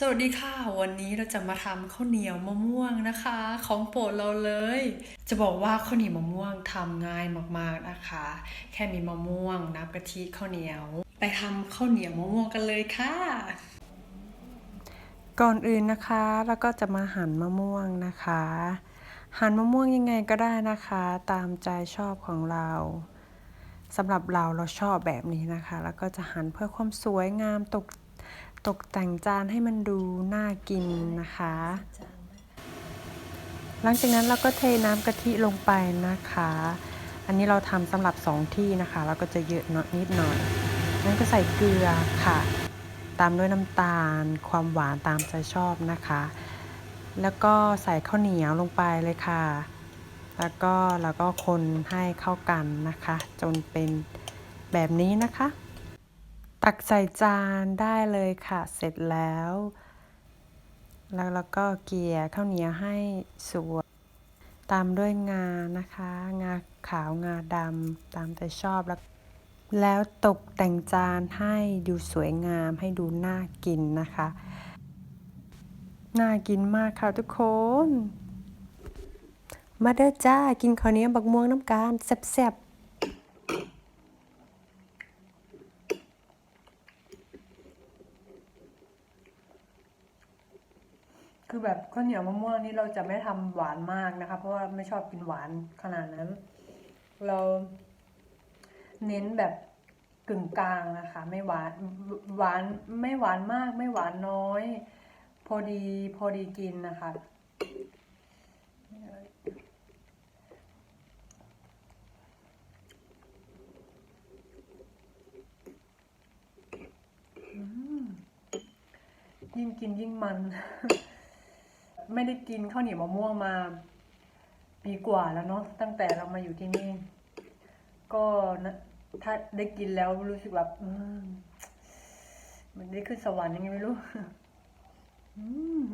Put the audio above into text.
สวัสดีค่ะ วันนี้เราจะมาทำข้าวเหนียวมะม่วงนะคะ ของโปรดเราเลย จะบอกว่าข้าวเหนียวมะม่วงทำง่ายมากๆนะคะ แค่มีมะม่วงน้ำกะทิข้าวเหนียว ไปทำข้าวเหนียวมะม่วงกันเลยค่ะ ก่อนอื่นนะคะแล้วก็จะมาหั่นมะม่วงนะคะ หั่นมะม่วงยังไงก็ได้นะคะ ตามใจชอบของเราสำหรับเราเราชอบแบบนี้นะคะ แล้วก็จะหั่นเพื่อความสวยงามตก ตกแต่งจานให้มันดูน่ากินนะคะ หลังจากนั้นเราก็เทน้ำกะทิลงไปนะคะ อันนี้เราทำสำหรับสองที่นะคะแล้วก็จะเยอะหน่อยนิดหน่อยงั้นก็ใส่เกลือค่ะ ตามด้วยน้ำตาล ความหวานตามใจชอบนะคะ แล้วก็ใส่ข้าวเหนียวลงไปเลยค่ะ แล้วก็แล้วก็คนให้เข้ากันนะคะ จนเป็นแบบนี้นะคะ ตักใส่จานได้เลยค่ะ เสร็จแล้ว แล้วเราก็เกลี่ยข้าวเหนียวให้สวย ตามด้วยงานะคะ งาขาวงาดำตามใจชอบแล้วแล้วตกแต่งจานให้ดูสวยงามให้ดูน่ากินนะคะ น่ากินมากค่ะทุกคน มาเด้อจ้า กินข้าวเหนียวบักม่วงน้ำการแซ่บๆ คือแบบข้าวเหนียวมะม่วงนี่เราจะไม่ทำหวานมากนะคะ เพราะว่าไม่ชอบกินหวานขนาดนั้น เราเน้นแบบกึ่งกลางนะคะ ไม่หวานหวานไม่หวานมาก ไม่หวานน้อย พอดีพอดีกินนะคะยิ่งกินยิ่งมัน ไม่ได้กินข้าวเหนียวมะม่วงมา ปีกว่าแล้วเนาะตั้งแต่เรามาอยู่ที่นี่ ก็นะถ้าได้กินแล้วรู้สึกแบบมมันได้ขึ้นสวรรค์ยังไงไม่รู้ อืม